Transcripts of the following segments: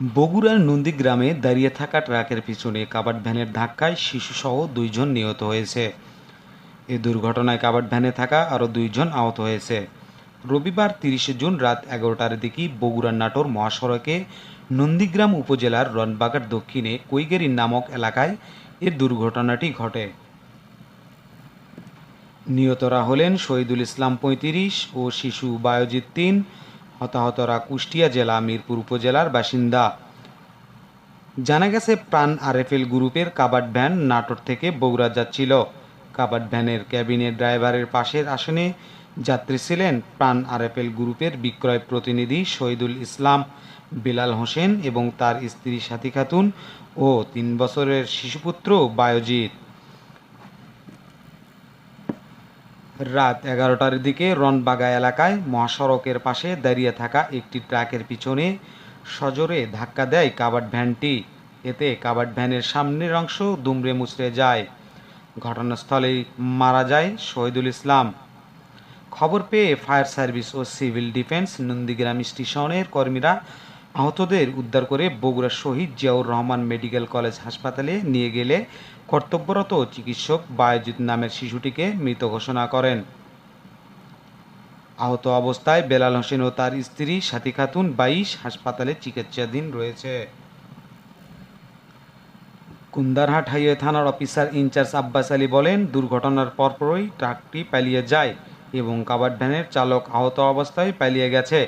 বগুড়ার নন্দীগ্রামে দাঁড়িয়ে থাকা ট্রাকের পিছনে কাবাড ভ্যানের ধাক্কায় শিশুসহ দুইজন নিহত হয়েছে। এ দুর্ঘটনায় কাবাড ভ্যানে থাকা আরও দুইজন আহত হয়েছে। রবিবার তিরিশে জুন রাত এগারোটার দিকে বগুড়ার নাটোর মহাসড়কে নন্দীগ্রাম উপজেলার রনবাগার দক্ষিণে কৈগেরি নামক এলাকায় এ দুর্ঘটনাটি ঘটে। নিহতরা হলেন শহীদুল ইসলাম পঁয়ত্রিশ ও শিশু বায়োজিৎ তিন হতাহতরা কুষ্টিয়া জেলা, মিরপুর উপজেলার বাসিন্দা। জানা গেছে, প্রাণ আরএফএল গ্রুপের কাবাড ভ্যান নাটোর থেকে বগুড়া যাচ্ছিল। কাবাড ভ্যানের ক্যাবিনের ড্রাইভারের পাশের আসনে যাত্রী ছিলেন প্রাণ আরএফএল গ্রুপের বিক্রয় প্রতিনিধি শহীদুল ইসলাম, বিলাল হোসেন এবং তার স্ত্রী সাথী খাতুন ও তিন বছরের শিশুপুত্র বায়োজিৎ। রাত এগারোটার দিকে রনবাগা এলাকায় মহাসড়কের পাশে দাঁড়িয়ে থাকা একটি ট্রাকের পিছনে সজোরে ধাক্কা দেয় কাবাড ভ্যানটি। এতে কাবাড ভ্যানের সামনের অংশ দুমড়ে মুচড়ে যায়। ঘটনাস্থলেই মারা যায় শহীদুল ইসলাম। খবর পেয়ে ফায়ার সার্ভিস ও সিভিল ডিফেন্স নন্দীগ্রাম স্টেশনের কর্মীরা আহতদের উদ্ধার করে বগুড়া শহীদ জিয়াউর রহমান মেডিকেল কলেজ হাসপাতালে নিয়ে গেলে কর্তব্যরত চিকিৎসক বায়জিৎ নামের শিশুটিকে মৃত ঘোষণা করেন। আহত অবস্থায় বেলাল হোসেন ও তার স্ত্রী সাথী খাতুন বাইশ হাসপাতালে চিকিৎসাধীন রয়েছে। কুন্দারহাট হাইওয়ে থানার officer in charge Abbas Ali বলেন, দুর্ঘটনার পরপরই ট্রাকটি পালিয়ে যায় এবং কাবার ভ্যানের চালক আহত অবস্থায় পালিয়ে গেছে।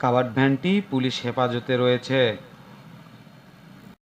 কাবাড ভ্যানটি পুলিশ হেফাজতে রয়েছে।